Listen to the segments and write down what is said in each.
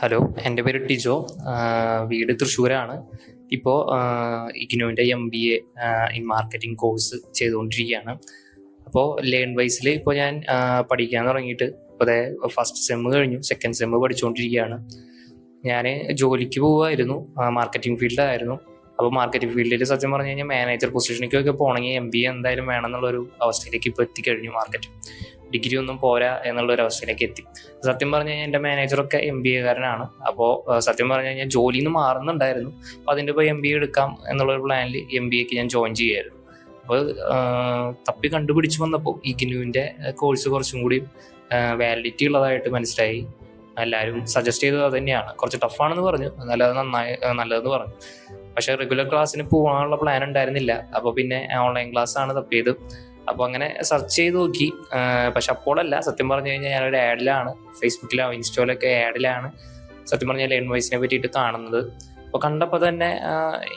Hello എന്റെ പേര് ടിജോ. വീട് തൃശ്ശൂരാണ്. ഇപ്പോൾ ഇഗ്നോവിന്റെ M B A in marketing course ചെയ്തുകൊണ്ടിരിക്കുകയാണ്. അപ്പോൾ ലേൺ വൈസിൽ ഇപ്പോൾ ഞാൻ പഠിക്കാൻ തുടങ്ങിയിട്ട് ഇപ്പോൾ ഫസ്റ്റ് സെമ്മ് കഴിഞ്ഞു സെക്കൻഡ് സെമ്മ് പഠിച്ചുകൊണ്ടിരിക്കുകയാണ്. ഞാൻ ജോലിക്ക് പോവുമായിരുന്നു മാർക്കറ്റിംഗ് ഫീൽഡിലായിരുന്നു അപ്പോൾ മാർക്കറ്റിംഗ് ഫീൽഡിൽ സത്യം പറഞ്ഞു കഴിഞ്ഞാൽ മാനേജർ പൊസിഷനിലേക്കൊക്കെ പോകണമെങ്കിൽ എം ബി എ എന്തായാലും വേണം എന്നുള്ളൊരു അവസ്ഥയിലേക്ക് ഇപ്പോൾ എത്തിക്കഴിഞ്ഞു മാർക്കറ്റ് ഡിഗ്രി ഒന്നും പോരാ എന്നുള്ള ഒരു അവസ്ഥയിലേക്ക് എത്തി. സത്യം പറഞ്ഞു കഴിഞ്ഞാൽ എന്റെ മാനേജറൊക്കെ എം ബി എക്കാരനാണ് അപ്പോൾ സത്യം പറഞ്ഞു കഴിഞ്ഞാൽ ജോലിയിൽ നിന്ന് മാറുന്നുണ്ടായിരുന്നു. അപ്പോൾ അതിന്റെ ഇപ്പോൾ എം ബി എ എടുക്കാം എന്നുള്ളൊരു പ്ലാനിൽ എം ബി എക്ക് ഞാൻ ജോയിൻ ചെയ്യായിരുന്നു. അപ്പോൾ തപ്പി കണ്ടുപിടിച്ച് വന്നപ്പോൾ ഈ ഇഗ്നുവിന്റെ കോഴ്സ് കുറച്ചും കൂടി വാലിഡിറ്റി ഉള്ളതായിട്ട് മനസ്സിലായി. എല്ലാവരും സജസ്റ്റ് ചെയ്തത് അത് തന്നെയാണ്. കുറച്ച് ടഫാണെന്ന് പറഞ്ഞു. നല്ലത് നന്നായി ആ, നല്ലതെന്ന് പറഞ്ഞു. പക്ഷേ റെഗുലർ ക്ലാസ്സിന് പോകാനുള്ള പ്ലാൻ ഉണ്ടായിരുന്നില്ല. അപ്പോൾ പിന്നെ ഓൺലൈൻ ക്ലാസ് ആണ് തപ്പിയത് അപ്പോൾ അങ്ങനെ സെർച്ച് ചെയ്ത് നോക്കി. പക്ഷെ അപ്പോഴല്ല സത്യം പറഞ്ഞു കഴിഞ്ഞാൽ ഞാനൊരു ആഡിലാണ് ഫേസ്ബുക്കിലോ ഇൻസ്റ്റോയിലൊക്കെ ആഡിലാണ് സത്യം പറഞ്ഞാൽ ലേൺ പറ്റിയിട്ട് കാണുന്നത്. അപ്പോൾ കണ്ടപ്പോൾ തന്നെ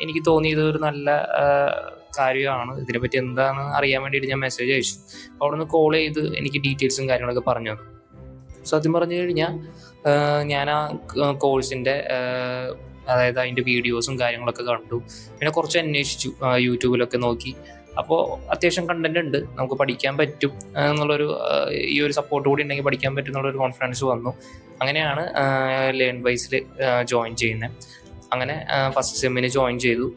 എനിക്ക് തോന്നിയത് ഒരു നല്ല കാര്യമാണ് കാര്യമാണ്. ഇതിനെപ്പറ്റി എന്താണെന്ന് അറിയാൻ വേണ്ടിയിട്ട് ഞാൻ മെസ്സേജ് അയച്ചു. അപ്പോൾ അവിടെ നിന്ന് കോൾ ചെയ്ത് എനിക്ക് ഡീറ്റെയിൽസും കാര്യങ്ങളൊക്കെ പറഞ്ഞു തന്നു. സത്യം പറഞ്ഞു കഴിഞ്ഞാൽ ഞാൻ ആ കോഴ്സിന്റെ അതായത് അതിന്റെ വീഡിയോസും കാര്യങ്ങളൊക്കെ കണ്ടു. പിന്നെ കുറച്ച് അന്വേഷിച്ചു യൂട്യൂബിലൊക്കെ നോക്കി. അപ്പോൾ അത്യാവശ്യം കണ്ടന്റ് ഉണ്ട്. നമുക്ക് പഠിക്കാൻ പറ്റും എന്നുള്ളൊരു ഈ ഒരു സപ്പോർട്ട് കൂടി ഉണ്ടെങ്കിൽ പഠിക്കാൻ പറ്റും എന്നുള്ളൊരു കോൺഫിഡൻസ് വന്നു. അങ്ങനെയാണ് ലേൺ വൈസിൽ ജോയിൻ ചെയ്യുന്നത് അങ്ങനെ ഫസ്റ്റ് സെമ്മിന് ജോയിൻ ചെയ്തു.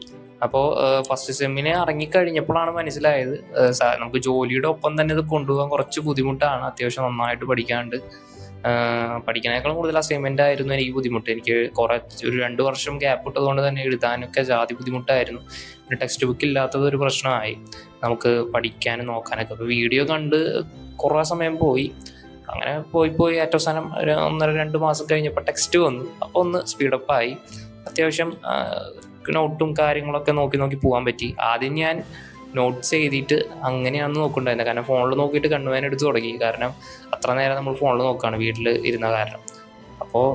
അപ്പോൾ ഫസ്റ്റ് സെമ്മിന് ഇറങ്ങിക്കഴിഞ്ഞപ്പോഴാണ് മനസ്സിലായത് നമുക്ക് ജോലിയുടെ ഒപ്പം തന്നെ ഇത് കൊണ്ടുപോകാൻ കുറച്ച് ബുദ്ധിമുട്ടാണ്. അത്യാവശ്യം നന്നായിട്ട് പഠിക്കാണ്ട്. പഠിക്കണേക്കാളും കൂടുതൽ അസൈൻമെന്റ് ആയിരുന്നു എനിക്ക് ബുദ്ധിമുട്ട്. എനിക്ക് കുറച്ച് ഒരു രണ്ട് വർഷം ഗ്യാപ്പ് ഇട്ടതുകൊണ്ട് തന്നെ എഴുതാനൊക്കെ ജാതി ബുദ്ധിമുട്ടായിരുന്നു. പിന്നെ ടെക്സ്റ്റ് ബുക്ക് ഇല്ലാത്തത് ഒരു പ്രശ്നമായി. നമുക്ക് പഠിക്കാനും നോക്കാനൊക്കെ. അപ്പോൾ വീഡിയോ കണ്ട് കുറേ സമയം പോയി. അങ്ങനെ പോയി പോയി ഏറ്റവും അവസാനം ഒരു ഒന്നര രണ്ട് മാസം കഴിഞ്ഞപ്പോൾ ടെക്സ്റ്റ് വന്നു. അപ്പോൾ ഒന്ന് സ്പീഡപ്പ് ആയി. അത്യാവശ്യം നോട്ടും കാര്യങ്ങളൊക്കെ നോക്കി നോക്കി പോകാൻ പറ്റി. ആദ്യം ഞാൻ നോട്ട്സ് എഴുതിയിട്ട് അങ്ങനെയാണെന്ന് നോക്കണ്ടായിരുന്നത് കാരണം ഫോണിൽ നോക്കിയിട്ട് കണ്ണുവേന എടുത്ത് തുടങ്ങി. കാരണം അത്ര നേരം നമ്മൾ ഫോണിൽ നോക്കുകയാണ് വീട്ടിൽ ഇരുന്ന കാരണം. അപ്പോൾ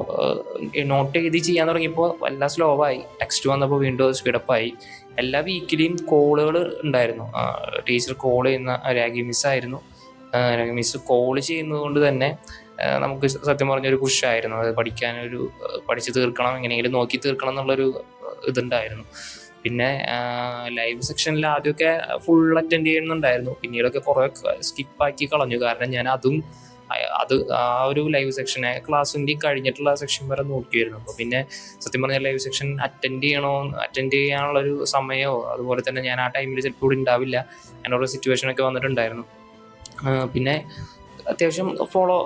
നോട്ട് എഴുതി ചെയ്യാൻ തുടങ്ങിയപ്പോൾ എല്ലാം സ്ലോ ആയി. ടെക്സ്റ്റ് വന്നപ്പോൾ വീണ്ടും സ്പീഡപ്പായി എല്ലാ വീക്കിലെയും കോളുകൾ ഉണ്ടായിരുന്നു. ടീച്ചർ കോൾ ചെയ്യുന്ന രാഗി മിസ്സായിരുന്നു രാഗി മിസ് കോൾ ചെയ്യുന്നത് കൊണ്ട് തന്നെ നമുക്ക് സത്യം പറഞ്ഞൊരു കുഷായിരുന്നു അത് പഠിക്കാനൊരു പഠിച്ചു തീർക്കണം എങ്ങനെയെങ്കിലും നോക്കി തീർക്കണം എന്നുള്ളൊരു ഇതുണ്ടായിരുന്നു. പിന്നെ ലൈവ് സെക്ഷനിൽ ആദ്യമൊക്കെ ഫുൾ അറ്റൻഡ് ചെയ്യുന്നുണ്ടായിരുന്നു. പിന്നീടൊക്കെ കുറേ സ്കിപ്പാക്കി കളഞ്ഞു. കാരണം ഞാൻ അതും അത് ആ ഒരു ലൈവ് സെക്ഷനെ ക്ലാസ്സിന്റെ കഴിഞ്ഞിട്ടുള്ള സെക്ഷൻ വരെ നോക്കിയായിരുന്നു അപ്പോൾ പിന്നെ സത്യം പറഞ്ഞാൽ ലൈവ് സെക്ഷൻ അറ്റൻഡ് ചെയ്യണോ അറ്റൻഡ് ചെയ്യാനുള്ള ഒരു സമയമോ അതുപോലെ തന്നെ ഞാൻ ആ ടൈമിൽ ചിലപ്പോൾ ഇവിടെ ഉണ്ടാവില്ല. അങ്ങനെയുള്ള സിറ്റുവേഷനൊക്കെ വന്നിട്ടുണ്ടായിരുന്നു. പിന്നെ അത്യാവശ്യം ഫോളോ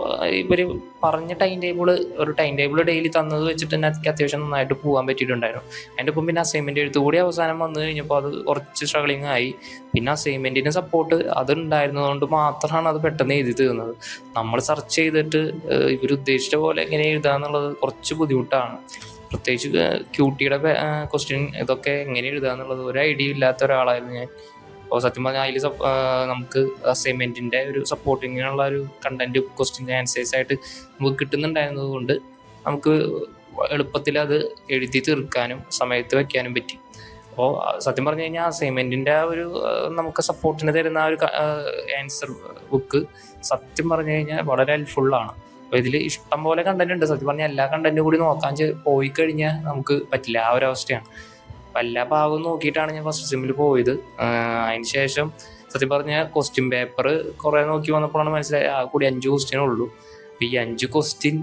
ഇവർ പറഞ്ഞ ടൈം ടേബിൾ ഒരു ടൈം ടേബിൾ ഡെയിലി തന്നത് വെച്ചിട്ട് തന്നെ എനിക്ക് അത്യാവശ്യം നന്നായിട്ട് പോകാൻ പറ്റിയിട്ടുണ്ടായിരുന്നു. അതിന്റെ ഒപ്പം പിന്നെ അസൈൻമെന്റ് എഴുത്തുകൂടി അവസാനം വന്നു കഴിഞ്ഞപ്പോൾ അത് കുറച്ച് സ്ട്രഗ്ലിംഗ് ആയി. പിന്നെ അസൈൻമെന്റിന് സപ്പോർട്ട് അതുണ്ടായിരുന്നതുകൊണ്ട് മാത്രമാണ് അത് പെട്ടെന്ന് എഴുതി തീർന്നത്. നമ്മൾ സെർച്ച് ചെയ്തിട്ട് ഇവർ ഉദ്ദേശിച്ച പോലെ എങ്ങനെ എഴുതാന്നുള്ളത് കുറച്ച് ബുദ്ധിമുട്ടാണ്. പ്രത്യേകിച്ച് ക്യൂട്ടിയുടെ ക്വസ്റ്റ്യൻ ഇതൊക്കെ എങ്ങനെ എഴുതുക എന്നുള്ളത് ഒരു ഐഡിയ ഇല്ലാത്ത ഒരാളായിരുന്നു ഞാൻ. അപ്പോൾ സത്യം പറഞ്ഞാൽ അതിൽ നമുക്ക് അസൈൻമെന്റിന്റെ ഒരു സപ്പോർട്ടിങ്ങിനുള്ള ഒരു കണ്ടന്റ് ക്വസ്റ്റ്യൻ ആൻസേഴ്സ് ആയിട്ട് നമുക്ക് കിട്ടുന്നുണ്ടായിരുന്നത് കൊണ്ട് നമുക്ക് എളുപ്പത്തിൽ അത് എഴുതി തീർക്കാനും സമയത്ത് വെക്കാനും പറ്റി. അപ്പോൾ സത്യം പറഞ്ഞു കഴിഞ്ഞാൽ അസൈൻമെന്റിന്റെ ആ ഒരു നമുക്ക് സപ്പോർട്ടിന് തരുന്ന ആ ഒരു ആൻസർ ബുക്ക് സത്യം പറഞ്ഞു കഴിഞ്ഞാൽ വളരെ ഹെൽപ്ഫുള്ളാണ് അപ്പോൾ ഇതിൽ ഇഷ്ടം പോലെ കണ്ടന്റ് ഉണ്ട്. സത്യം പറഞ്ഞാൽ എല്ലാ കണ്ടന്റും കൂടി നോക്കാൻ പോയി കഴിഞ്ഞാൽ നമുക്ക് പറ്റില്ല. ആ ഒരു അവസ്ഥയാണ്. അപ്പം ഭാഗവും നോക്കിയിട്ടാണ് ഞാൻ ഫസ്റ്റ് സെമ്മിൽ പോയത്. അതിന് ശേഷം സത്യം പറഞ്ഞാൽ ക്വസ്റ്റ്യൻ പേപ്പർ കുറേ നോക്കി വന്നപ്പോഴാണ് മനസ്സിലായത് ആ കൂടി അഞ്ച് ക്വസ്റ്റ്യൻ ഉള്ളൂ. ഈ അഞ്ച് ക്വസ്റ്റ്യൻ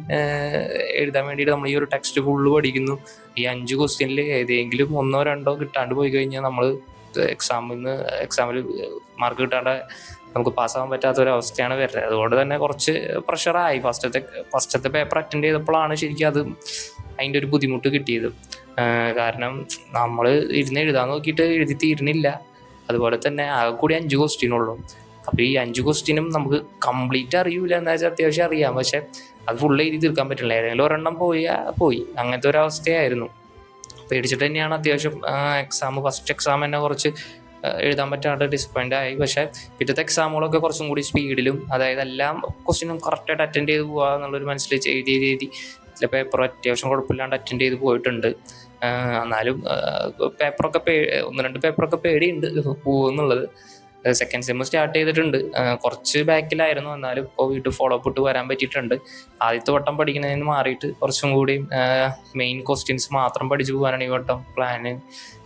എഴുതാൻ വേണ്ടിയിട്ട് നമ്മൾ ഈ ഒരു ടെക്സ്റ്റ് ഫുള്ള് പഠിക്കുന്നു. ഈ അഞ്ച് ക്വസ്റ്റ്യനിൽ ഏതെങ്കിലും ഒന്നോ രണ്ടോ കിട്ടാണ്ട് പോയി കഴിഞ്ഞാൽ നമ്മൾ എക്സാമിൽ നിന്ന് എക്സാമിൽ മാർക്ക് കിട്ടാണ്ട് നമുക്ക് പാസ്സാകാൻ പറ്റാത്ത ഒരു അവസ്ഥയാണ് വരുന്നത്. അതുകൊണ്ട് തന്നെ കുറച്ച് പ്രഷറായി ഫസ്റ്റത്തെ ഫസ്റ്റത്തെ പേപ്പർ അറ്റൻഡ് ചെയ്തപ്പോഴാണ് ശരിക്കും അത് അതിന്റെ ഒരു ബുദ്ധിമുട്ട് കിട്ടിയത്. കാരണം നമ്മൾ ഇരുന്ന് എഴുതാൻ നോക്കിയിട്ട് എഴുതി തീരുന്നില്ല. അതുപോലെ തന്നെ ആകെ കൂടി അഞ്ച് ക്വസ്റ്റ്യനുള്ളൂ അപ്പോൾ ഈ അഞ്ച് ക്വസ്റ്റ്യനും നമുക്ക് കംപ്ലീറ്റ് അറിയൂല എന്ന് വെച്ചാൽ അത്യാവശ്യം അറിയാം. പക്ഷെ അത് ഫുൾ എഴുതി തീർക്കാൻ പറ്റില്ല. ഏതെങ്കിലും ഒരെണ്ണം പോയാൽ പോയി. അങ്ങനത്തെ ഒരു അവസ്ഥയായിരുന്നു. പേടിച്ചിട്ട് തന്നെയാണ് അത്യാവശ്യം എക്സാം ഫസ്റ്റ് എക്സാം തന്നെ കുറച്ച് എഴുതാൻ പറ്റാണ്ട് ഡിസപ്പോയിന്റ് ആയി. പക്ഷേ പിറ്റത്തെ എക്സാമുകളൊക്കെ കുറച്ചും കൂടി സ്പീഡിലും അതായത് എല്ലാം ക്വസ്റ്റ്യനും കറക്റ്റായിട്ട് അറ്റൻഡ് ചെയ്ത് പോകുക എന്നുള്ളൊരു മനസ്സിൽ എഴുതി എഴുതി എഴുതി ചില പേപ്പർ അത്യാവശ്യം കുഴപ്പമില്ലാണ്ട് അറ്റൻഡ് ചെയ്ത് പോയിട്ടുണ്ട്. എന്നാലും പേപ്പറൊക്കെ പേ ഒന്ന് രണ്ട് പേപ്പറൊക്കെ പേടിയുണ്ട് പോകുമെന്നുള്ളത് സെക്കൻഡ് സെമ്മ് സ്റ്റാർട്ട് ചെയ്തിട്ടുണ്ട്. കുറച്ച് ബാക്കിലായിരുന്നു. എന്നാലും ഇപ്പോൾ വീട്ടിൽ ഫോളോ അപ്പ് ഇട്ട് വരാൻ പറ്റിയിട്ടുണ്ട്. ആദ്യത്തെ വട്ടം പഠിക്കുന്നതിന് മാറിയിട്ട് കുറച്ചും കൂടി മെയിൻ ക്വസ്റ്റ്യൻസ് മാത്രം പഠിച്ചു പോകാനാണ് ഈ വട്ടം പ്ലാന്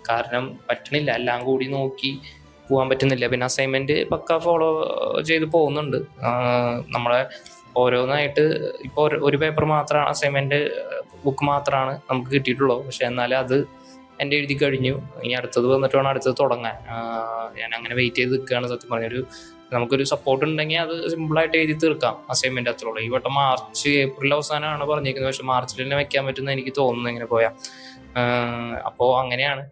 കാരണം പറ്റണില്ല. എല്ലാം കൂടി നോക്കി പോകാൻ പറ്റുന്നില്ല. പിന്നെ അസൈൻമെന്റ് പക്ക ഫോളോ ചെയ്ത് പോകുന്നുണ്ട്. നമ്മളെ ഓരോന്നായിട്ട് ഇപ്പോൾ ഒരു പേപ്പർ മാത്രമാണ് അസൈൻമെന്റ് ബുക്ക് മാത്രമാണ് നമുക്ക് കിട്ടിയിട്ടുള്ളൂ പക്ഷെ എന്നാലും അത് എന്റെ എഴുതി കഴിഞ്ഞു. ഇനി അടുത്തത് വന്നിട്ട് വേണം അടുത്തത് തുടങ്ങാൻ. ഞാൻ അങ്ങനെ വെയിറ്റ് ചെയ്ത് നിൽക്കുകയാണ് സത്യം പറഞ്ഞൊരു നമുക്കൊരു സപ്പോർട്ട് ഉണ്ടെങ്കിൽ അത് സിമ്പിളായിട്ട് എഴുതി തീർക്കാം അസൈൻമെന്റ് അത്രയുള്ളൂ. ഈ വട്ടം മാർച്ച് ഏപ്രിൽ അവസാനമാണ് പറഞ്ഞിരിക്കുന്നത്. പക്ഷെ മാർച്ചിൽ തന്നെ വെക്കാൻ പറ്റുന്ന എനിക്ക് തോന്നുന്നു ഇങ്ങനെ പോയാൽ. അപ്പോൾ അങ്ങനെയാണ്.